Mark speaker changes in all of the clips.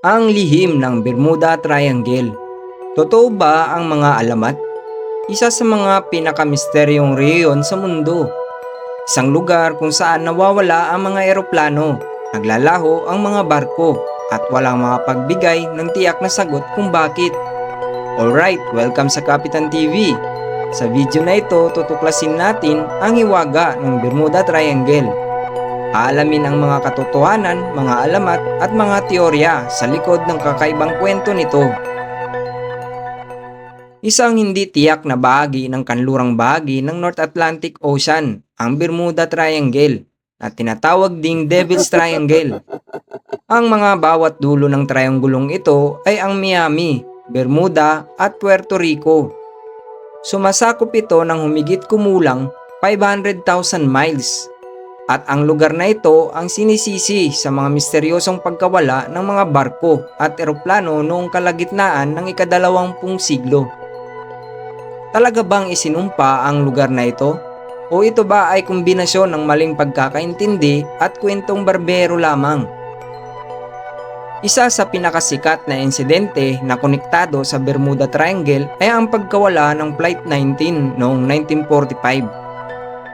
Speaker 1: Ang lihim ng Bermuda Triangle. Totoo ba ang mga alamat? Isa sa mga pinakamisteryong rehiyon sa mundo. Isang lugar kung saan nawawala ang mga eroplano, naglalaho ang mga barko, at walang makapagbigay ng tiyak na sagot kung bakit. Alright, welcome sa Kapitan TV. Sa video na ito, tutuklasin natin ang hiwaga ng Bermuda Triangle. Aalamin ang mga katotohanan, mga alamat at mga teorya sa likod ng kakaibang kwento nito. Isang hindi tiyak na bahagi ng kanlurang bahagi ng North Atlantic Ocean, ang Bermuda Triangle, na tinatawag ding Devil's Triangle. Ang mga bawat dulo ng trianggulong ito ay ang Miami, Bermuda at Puerto Rico. Sumasakop ito ng humigit kumulang 500,000 miles at ang lugar na ito ang sinisisi sa mga misteryosong pagkawala ng mga barko at eroplano noong kalagitnaan ng ikadalawampung siglo. Talaga bang isinumpa ang lugar na ito? O ito ba ay kombinasyon ng maling pagkakaintindi at kwentong barbero lamang? Isa sa pinakasikat na insidente na konektado sa Bermuda Triangle ay ang pagkawala ng Flight 19 noong 1945.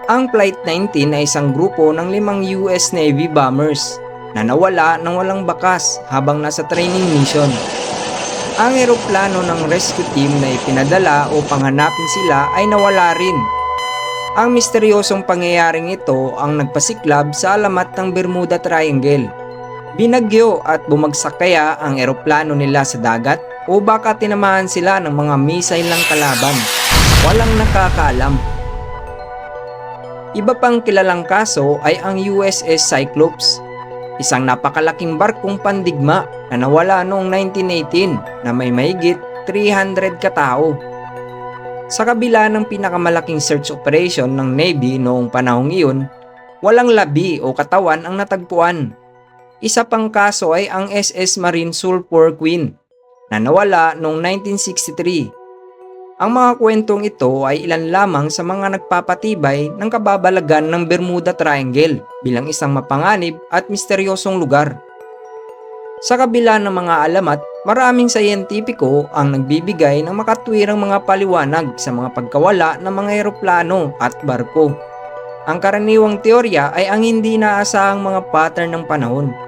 Speaker 1: Ang Flight 19 ay isang grupo ng limang US Navy bombers na nawala ng walang bakas habang nasa training mission. Ang eroplano ng rescue team na ipinadala upang hanapin sila ay nawala rin. Ang misteryosong pangyayaring ito ang nagpasiklab sa alamat ng Bermuda Triangle. Binagyo at bumagsak kaya ang eroplano nila sa dagat o baka tinamaan sila ng mga missile ng kalaban. Walang nakakaalam. Iba pang kilalang kaso ay ang USS Cyclops, isang napakalaking barkong pandigma na nawala noong 1918 na may mahigit 300 katao. Sa kabila ng pinakamalaking search operation ng Navy noong panahong iyon, walang labi o katawan ang natagpuan. Isa pang kaso ay ang SS Marine Sulphur Queen na nawala noong 1963 ang mga kwentong ito ay ilan lamang sa mga nagpapatibay ng kababalagan ng Bermuda Triangle bilang isang mapanganib at misteryosong lugar. Sa kabila ng mga alamat, maraming sayentipiko ang nagbibigay ng makatwirang mga paliwanag sa mga pagkawala ng mga eroplano at barko. Ang karaniwang teorya ay ang hindi naasahang mga pattern ng panahon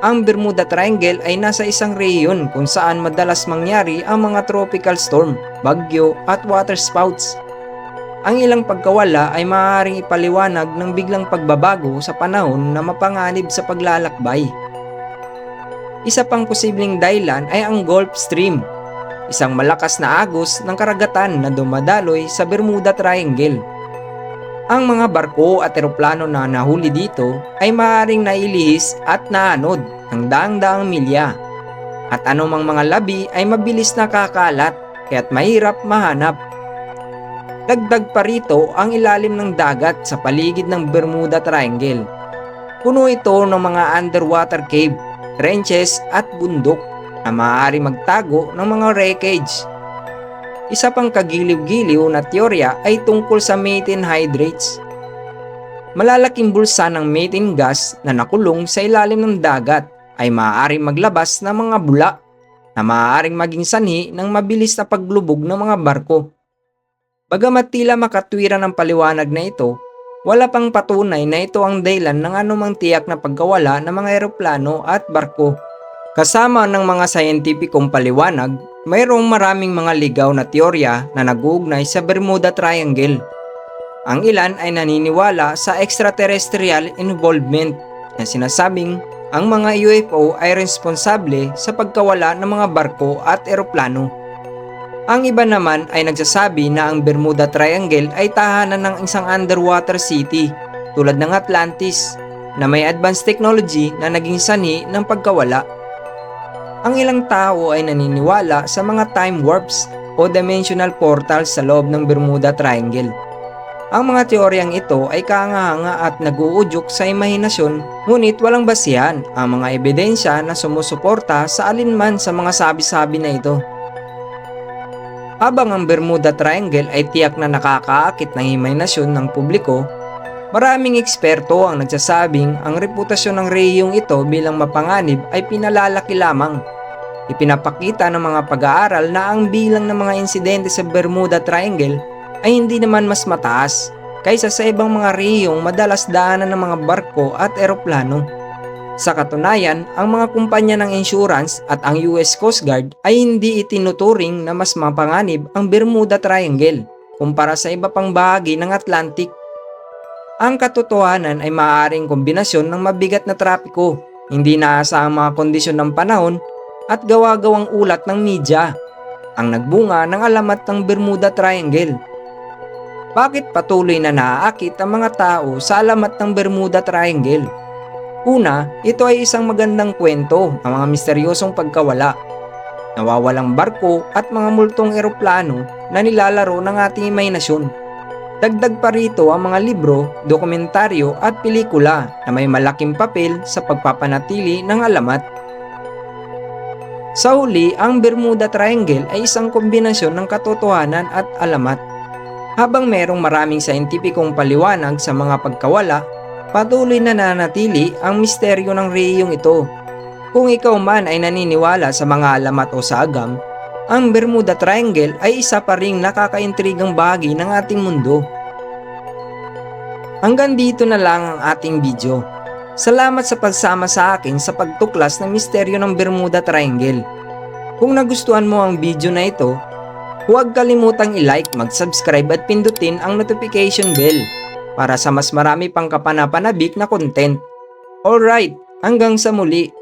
Speaker 1: ang Bermuda Triangle ay nasa isang rehiyon kung saan madalas mangyari ang mga tropical storm, bagyo at waterspouts. Ang ilang pagkawala ay maaaring ipaliwanag ng biglang pagbabago sa panahon na mapanganib sa paglalakbay. Isa pang posibleng dahilan ay ang Gulf Stream, isang malakas na agos ng karagatan na dumadaloy sa Bermuda Triangle. Ang mga barko at eroplano na nahuli dito ay maaaring nailihis at naanod ng daang-daang milya. At anumang mga labi ay mabilis na kakalat kaya't mahirap mahanap. Dagdag pa rito ang ilalim ng dagat sa paligid ng Bermuda Triangle. Puno ito ng mga underwater cave, trenches at bundok na maaari magtago ng mga wreckage isa pang kagiliw-giliw na teorya ay tungkol sa methane hydrates. Malalaking bulsa ng methane gas na nakulong sa ilalim ng dagat ay maaaring maglabas ng mga bula na maaaring maging sanhi ng mabilis na paglubog ng mga barko. Bagamat tila makatwira ng paliwanag na ito, wala pang patunay na ito ang dahilan ng anumang tiyak na pagkawala ng mga eroplano at barko. Kasama ng mga sayentipikong paliwanag, mayroong maraming mga ligaw na teorya na nag-uugnay sa Bermuda Triangle. Ang ilan ay naniniwala sa extraterrestrial involvement na sinasabing ang mga UFO ay responsable sa pagkawala ng mga barko at eroplano. Ang iba naman ay nagsasabi na ang Bermuda Triangle ay tahanan ng isang underwater city tulad ng Atlantis na may advanced technology na naging sanhi ng pagkawala ang ilang tao ay naniniwala sa mga time warps o dimensional portals sa loob ng Bermuda Triangle. Ang mga teoryang ito ay kaangahanga at naguudyok sa imahinasyon ngunit walang basihan ang mga ebidensya na sumusuporta sa alinman sa mga sabi-sabi na ito. Habang ang Bermuda Triangle ay tiyak na nakakaakit ng imahinasyon ng publiko, Maraming eksperto ang nagsasabing ang reputasyon ng rehiyong ito bilang mapanganib ay pinalalaki lamang. Ipinapakita ng mga pag-aaral na ang bilang ng mga insidente sa Bermuda Triangle ay hindi naman mas mataas kaysa sa ibang mga rehiyong madalas daanan ng mga barko at eroplano. Sa katunayan, ang mga kumpanya ng insurance at ang US Coast Guard ay hindi itinuturing na mas mapanganib ang Bermuda Triangle kumpara sa iba pang bahagi ng Atlantic. Ang katotohanan ay maaaring kombinasyon ng mabigat na trapiko, hindi naasahang mga kondisyon ng panahon at gawa-gawang ulat ng media ang nagbunga ng alamat ng Bermuda Triangle. Bakit patuloy na naaakit ang mga tao sa alamat ng Bermuda Triangle? Una, ito ay isang magandang kwento ng mga misteryosong pagkawala. Nawawalang barko at mga multong eroplano na nilalaro ng ating imahinasyon. Dagdag pa rito ang mga libro, dokumentaryo at pelikula na may malaking papel sa pagpapanatili ng alamat. Sa huli, ang Bermuda Triangle ay isang kombinasyon ng katotohanan at alamat. Habang merong maraming saintipikong paliwanag sa mga pagkawala, patuloy na nanatili ang misteryo ng rehiyong ito. Kung ikaw man ay naniniwala sa mga alamat o sa agam, ang Bermuda Triangle ay isa pa ring nakakaintrigang bahagi ng ating mundo. Hanggang dito na lang ang ating video. Salamat sa pagsama sa akin sa pagtuklas ng misteryo ng Bermuda Triangle. Kung nagustuhan mo ang video na ito, huwag kalimutang i-like, mag-subscribe at pindutin ang notification bell para sa mas marami pang kapanapanabik na content. Alright, hanggang sa muli.